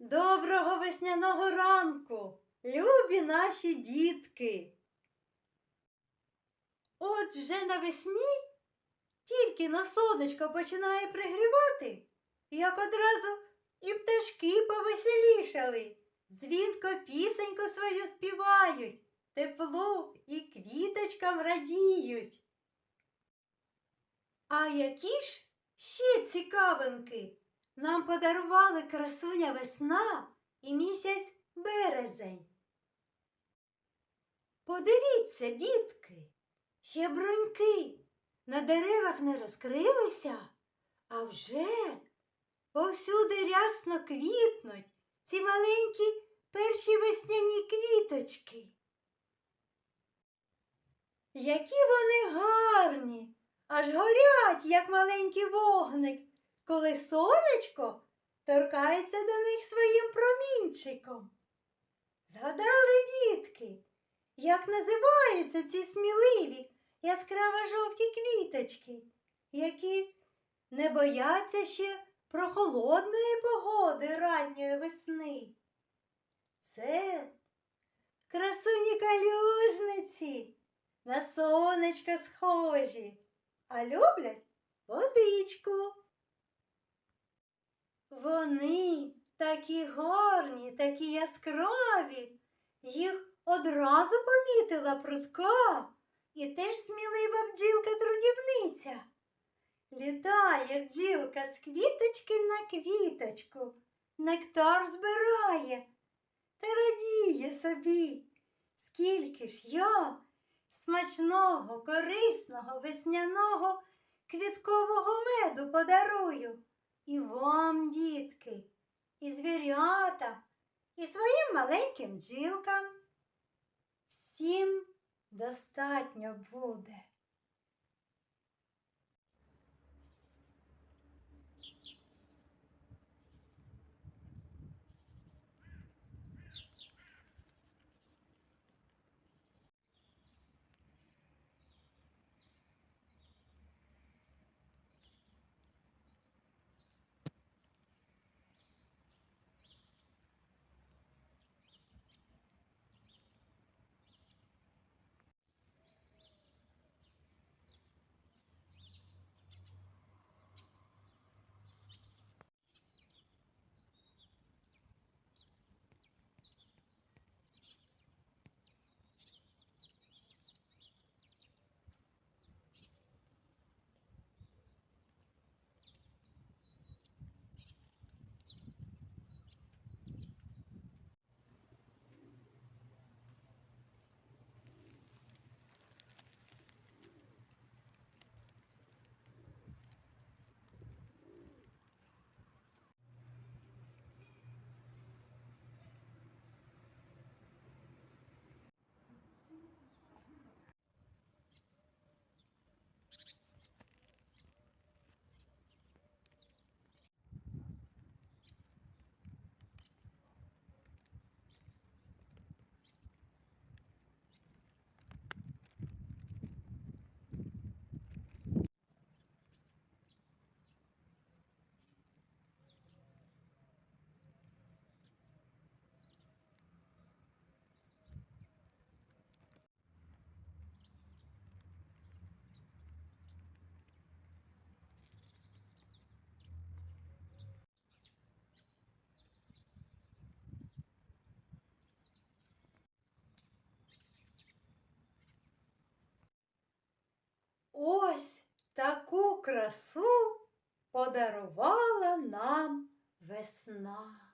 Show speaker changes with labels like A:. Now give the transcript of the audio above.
A: Доброго весняного ранку, любі наші дітки. От вже навесні, тільки на сонечко починає пригрівати, як одразу і пташки повеселішали, дзвінко пісеньку свою співають, теплу і квіточкам радіють. А які ж ще цікавинки? Нам подарували красуня весна і місяць березень. Подивіться, дітки, ще бруньки на деревах не розкрилися, а вже повсюди рясно квітнуть ці маленькі перші весняні квіточки. Які вони гарні, аж горять, як маленький вогник коли сонечко торкається до них своїм промінчиком. Згадали, дітки, як називаються ці сміливі яскраво жовті квіточки, які не бояться ще прохолодної погоди ранньої весни. Це красуні калюжниці, на сонечко схожі, а люблять водичку. Вони такі гарні, такі яскраві. Їх одразу помітила прудка і теж смілива бджілка-трудівниця. Літає бджілка з квіточки на квіточку, нектар збирає та радіє собі. Скільки ж я смачного, корисного, весняного квіткового меду подарую. І вам, дітки, і звірятам, і своїм маленьким джілкам. Всім достатньо буде. Красу подарувала нам весна.